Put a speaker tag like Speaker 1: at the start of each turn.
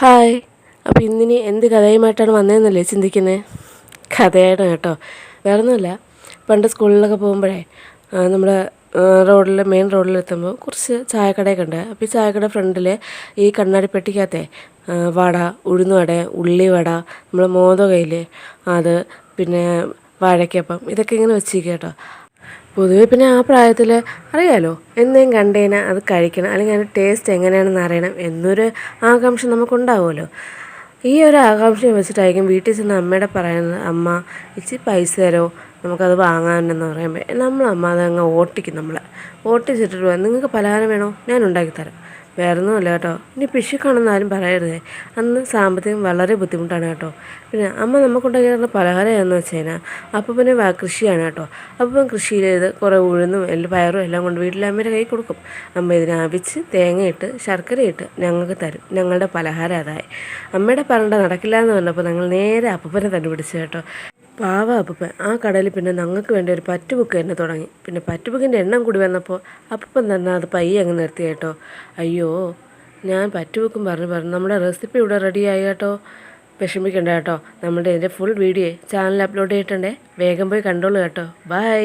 Speaker 1: Hi. അപ്പോൾ ഇന്നിനി എന്ത് കഥയുമായിട്ടാണ് വന്നതെന്നല്ലേ ചിന്തിക്കുന്നത് കഥയായിട്ട് കേട്ടോ. വേറെ ഒന്നുമല്ല പണ്ട് സ്കൂളിലൊക്കെ പോകുമ്പോഴേ നമ്മുടെ റോഡിൽ മെയിൻ റോഡിലെത്തുമ്പോൾ കുറച്ച് ചായക്കടയൊക്കെ ഉണ്ട്. അപ്പോൾ ഈ ചായക്കട ഫ്രണ്ടിൽ ഈ കണ്ണാടി പെട്ടിക്കകത്തെ ആ, വട ഉഴുന്നുവട ഉള്ളിവട നമ്മൾ മോദകയില്ലേ അത് പിന്നെ വാഴയ്ക്കപ്പം ഇതൊക്കെ ഇങ്ങനെ വെച്ചിരിക്കുക കേട്ടോ. പൊതുവെ പിന്നെ ആ പ്രായത്തിൽ അറിയാലോ എന്തെങ്കിലും കണ്ടേനാൽ അത് കഴിക്കണം അല്ലെങ്കിൽ അതിന്റെ ടേസ്റ്റ് എങ്ങനെയാണെന്ന് അറിയണം എന്നൊരു ആകാംക്ഷ നമുക്കുണ്ടാവുമല്ലോ. ഈ ഒരു ആകാംക്ഷ വെച്ചിട്ടായിരിക്കും വീട്ടിൽ ചെന്ന് അമ്മയുടെ പറയുന്നത് അമ്മ ഇച്ചിരി പൈസ തരോ? നമുക്കത് വാങ്ങാനെന്ന് പറയുമ്പോൾ നമ്മളമ്മ അതങ്ങ് ഓട്ടിക്കും നമ്മളെ. ഓട്ടിച്ചിട്ടിട്ട് നിങ്ങൾക്ക് പലഹാരം വേണോ? ഞാൻ ഉണ്ടാക്കി തരാം വേറെ ഒന്നുമല്ല കേട്ടോ. ഇനി പിശുക്കാണെന്ന് ആരും പറയരുതേ. അന്ന് സാമ്പത്തികം വളരെ ബുദ്ധിമുട്ടാണ് കേട്ടോ. പിന്നെ അമ്മ നമുക്കുണ്ടാക്കി തരുന്ന പലഹാരം എന്ന് വെച്ച് കഴിഞ്ഞാൽ അപ്പം പിന്നെ കൃഷിയാണ് കേട്ടോ. അപ്പം കൃഷി കുറേ ഉഴുന്നും എല്ലാം പയറും എല്ലാം കൊണ്ട് വീട്ടിലെ അമ്മയുടെ കൈ കൊടുക്കും. അമ്മ ഇതിനാവിച്ച് തേങ്ങയിട്ട് ശർക്കരയിട്ട് ഞങ്ങൾക്ക് തരും. ഞങ്ങളുടെ പലഹാരം അതായി. അമ്മയുടെ പറഞ്ഞ നടക്കില്ല എന്ന് പറഞ്ഞപ്പോൾ ഞങ്ങൾ നേരെ അപ്പനെ തന്നെ പിടിച്ചു കേട്ടോ. പാവ അപ്പൂപ്പൻ. ആ കടയിൽ പിന്നെ ഞങ്ങൾക്ക് വേണ്ടി ഒരു പറ്റുബുക്ക് തന്നെ തുടങ്ങി. പിന്നെ പറ്റുബുക്കിന്റെ എണ്ണം കൂടി വന്നപ്പോൾ അപ്പൂപ്പൻ തന്നെ അത് പയ്യെ അങ്ങ് നിർത്തി കേട്ടോ. അയ്യോ ഞാൻ പറ്റുബുക്കും പറഞ്ഞു പറഞ്ഞു നമ്മുടെ റെസിപ്പി ഇവിടെ ആയി കേട്ടോ. വിഷമിക്കണ്ട കേട്ടോ. നമ്മുടെ ഇതിന്റെ ഫുൾ വീഡിയോ ചാനൽ അപ്ലോഡ് ചെയ്തിട്ടുണ്ടേ. വേഗം പോയി കണ്ടോളൂ കേട്ടോ. ബൈ